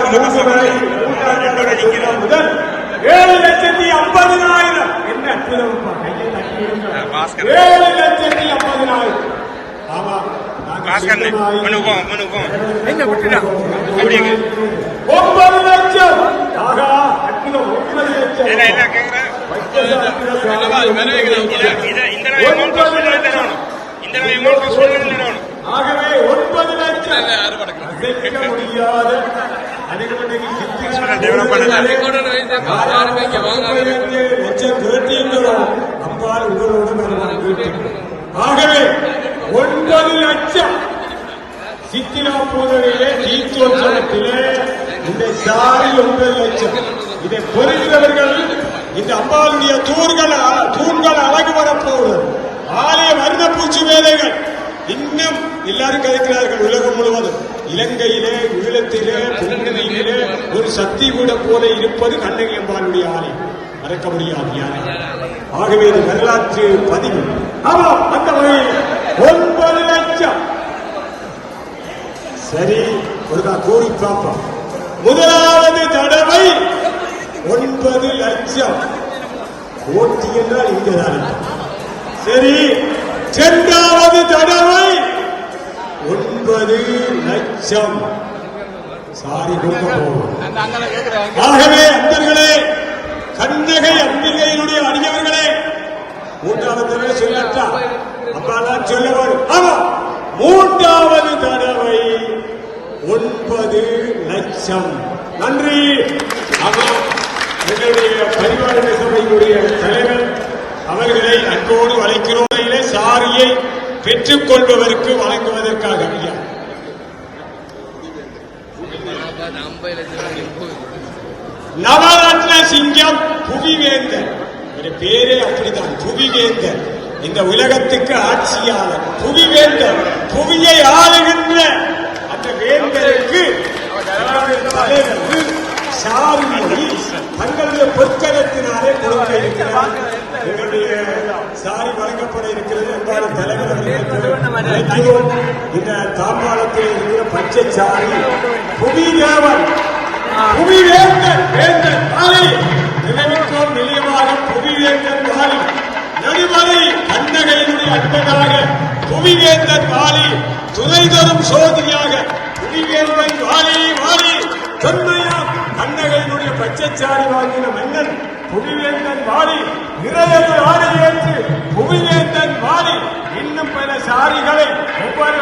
ரூபாய் மூன்று வரை முதல் ஏழு லட்சத்தி ஐம்பதினாயிரம். என்ன ஏழு லட்சத்தி ஐம்பதினாயிரம். ஆமா மனுவோம் மனுவோம் எங்க விட்டுடா அப்படிங்க. ஒன்பது லட்சம். ஆகா அற்புதம். ஒன்பது லட்சம். என்ன என்ன கேக்குறேன் ஆகவே ஒன்பது லட்சம். முடியாத அதிகமனைக்கு சித்திர டெவலப் பண்ணல ஆகவே ஒன்பது லட்சம் சித்திரா பூதவிலே தீர்த்தோற்சவத்திலே இந்த சாரி ஒன்பது லட்சம். இதை பொறுக்கிறவர்கள் இந்த அம்பாளுடைய தூண்கள் தூண்கள் அழகு வரப்போகிறது ஆலய வர்ண பூச்சி வேலைகள் இன்னும் எல்லாரும் கதைக்கிறார்கள் உலகம் முழுவதும். இலங்கையிலே ஈழத்திலே புன்னதியிலே ஒரு சக்தி கூட போல இருப்பது கண்ணகி அம்பாளுடைய ஆலயம் மறக்க முடியாது யாரும் ஆகவே இது வரலாற்று பதிவு. ஆமாம் அந்த வகையில் ஒன்பது லட்சம். சரி ஒருக்கா கூறி பார்ப்போம். முதலாவது தடவை ஒன்பது லட்சம். கோட்டி என்றால் இங்கதான் சரி இரண்டாவது ஒன்பது லட்சம் சாரி ஆகவே அன்பர்களே கண்ணகை அம்பிகையினுடைய அடியவர்களே மூன்றாவது தடவை சொல்லட்டா? அப்பாலாம் சொல்ல வரும் ஆமா மூன்றாவது தடவை ஒன்பது லட்சம். நன்றி. எங்களுடைய பரிவார சபையினுடைய தலைவர் அவர்களை அன்போடு அழைக்கிறோம். சாரியை பெற்றுக் கொள்பவருக்கு வழங்குவதற்காக. ஐயா நவரத்ன சிங்கம் புவிவேந்தர். ஒரு பேரே அப்படிதான் புவிவேந்தர். இந்த உலகத்துக்கு ஆட்சியாளர் புவிவேந்தர். புவியை ஆளுகின்ற அந்த வேந்தருக்கு தலைவர் தங்களுடைய பொற்கரத்தினாலே கொடுக்க இருக்கிறார். எங்களுடைய சாரி வழங்கப்பட இருக்கிறது. என்பாரு தலைவர் இந்த தாம்பாளத்தில் சாரி புவி தேவன் புவி வேந்தன் வேந்தன் மாலை நிலவிற்கும் நிலையமாக புவி வேந்தன் மாலை நடுமலை கண்ணகையினுடைய அன்பனாக புவிவேந்தன் வாலி துணை தரும் சோதரியாக புவிவேந்தன் வாலி வாலி தொன்மையா கண்ணகையினுடைய பச்சைச்சாரி வாங்கின மன்னன் புவிவேந்தன் வாலி நிறைய ஆடை ஏற்று புவிவேந்தன் வாலி இன்னும் பல சாரிகளை ஒவ்வொரு